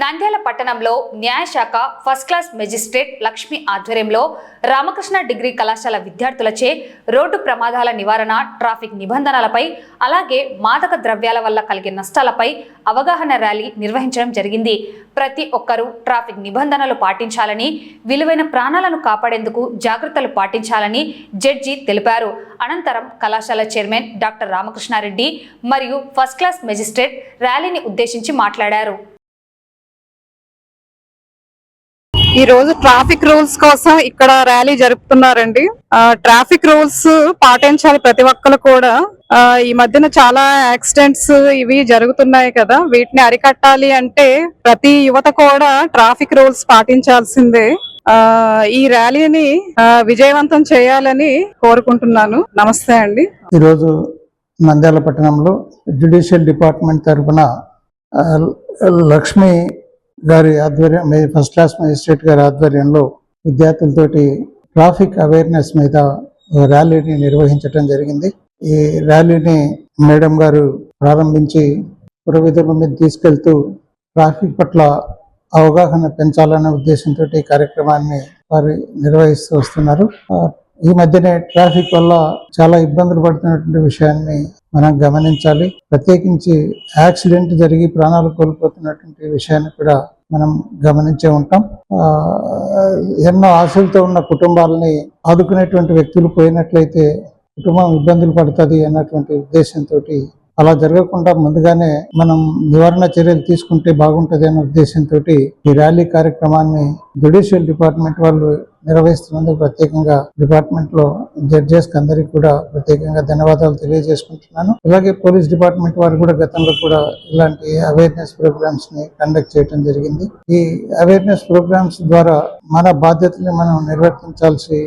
నంద్యాల పట్టణంలో న్యాయశాఖ first class magistrate Lakshmi ఆధ్వర్యంలో రామకృష్ణ డిగ్రీ కళాశాల విద్యార్థులచే రోడ్డు ప్రమాదాల నివారణ ట్రాఫిక్ నిబంధనలపై అలాగే మాదక ద్రవ్యాల వల్ల కలిగే నష్టాలపై అవగాహన ర్యాలీ నిర్వహించడం జరిగింది. ప్రతి ఒక్కరూ ట్రాఫిక్ నిబంధనలు పాటించాలని విలువైన ప్రాణాలను కాపాడేందుకు జాగ్రత్తలు పాటించాలని జడ్జి తెలిపారు. అనంతరం కళాశాల చైర్మన్ డాక్టర్ రామకృష్ణారెడ్డి మరియు ఫస్ట్ క్లాస్ మెజిస్ట్రేట్ ర్యాలీని ఉద్దేశించి మాట్లాడారు. ఈ రోజు ట్రాఫిక్ రూల్స్ కోసం ఇక్కడ ర్యాలీ జరుపుతున్నారండి. ట్రాఫిక్ రూల్స్ పాటించాలి ప్రతి ఒక్కరు కూడా. ఈ మధ్యన చాలా యాక్సిడెంట్స్ ఇవి జరుగుతున్నాయి కదా. వీటిని అరికట్టాలి అంటే ప్రతి యువత కూడా ట్రాఫిక్ రూల్స్ పాటించాల్సిందే. ఈ ర్యాలీని విజయవంతం చేయాలని కోరుకుంటున్నాను. నమస్తే అండి. ఈరోజు నంద్యాల పట్టణంలో జ్యుడిషియల్ డిపార్ట్మెంట్ తరఫున లక్ష్మి గారి ఆధ్వర్యం ఫస్ట్ క్లాస్ మేజిస్ట్రేట్ గారి ఆధ్వర్యంలో విద్యార్థులతోటి ట్రాఫిక్ అవేర్నెస్ మీద ర్యాలీని నిర్వహించడం జరిగింది. ఈ ర్యాలీని మేడం గారు ప్రారంభించి పురవిధుల మీద తీసుకెళ్తూ ట్రాఫిక్ పట్ల అవగాహన పెంచాలనే ఉద్దేశంతో ఈ కార్యక్రమాన్ని వారు నిర్వహిస్తూ వస్తున్నారు. ఈ మధ్యనే ట్రాఫిక్ వల్ల చాలా ఇబ్బందులు పడుతున్నటువంటి విషయాన్ని మనం గమనించాలి. ప్రత్యేకించి యాక్సిడెంట్ జరిగి ప్రాణాలు కోల్పోతున్నటువంటి విషయాన్ని కూడా మనం గమనించే ఉంటాం. ఆ, ఎన్నో ఆశలతో ఉన్న కుటుంబాలని ఆదుకునేటువంటి వ్యక్తులు పోయినట్లయితే కుటుంబం ఇబ్బందులు పడుతుంది అన్నటువంటి ఉద్దేశంతో అలా జరగకుండా ముందుగానే మనం నివారణ చర్యలు తీసుకుంటే బాగుంటది అనే ఉద్దేశంతో ఈ ర్యాలీ కార్యక్రమాన్ని జ్యుడిషియల్ డిపార్ట్మెంట్ వాళ్ళు నిర్వహిస్తున్నందుకు ప్రత్యేకంగా డిపార్ట్మెంట్లో జడ్జెస్ అందరికి కూడా ప్రత్యేకంగా ధన్యవాదాలు తెలియజేసుకుంటున్నాను. అలాగే పోలీస్ డిపార్ట్మెంట్ వారు కూడా గతంలో కూడా ఇలాంటి అవేర్నెస్ ప్రోగ్రామ్స్ని కండక్ట్ చేయడం జరిగింది. ఈ అవేర్నెస్ ప్రోగ్రామ్స్ ద్వారా మన బాధ్యతని మనం నిర్వర్తించాల్సి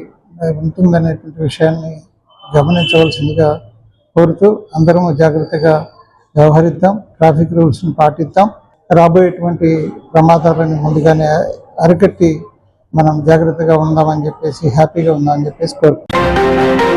ఉంటుందనేటువంటి విషయాన్ని గమనించవలసిందిగా కోరుతూ అందరము జాగ్రత్తగా వ్యవహరిద్దాం ట్రాఫిక్ రూల్స్ని పాటిద్దాం. రాబోయేటువంటి ప్రమాదాలను ముందుగానే అరికట్టి మనం జాగ్రత్తగా ఉందామని చెప్పేసి హ్యాపీగా ఉందామని చెప్పేసి కోరుకుంటున్నాం.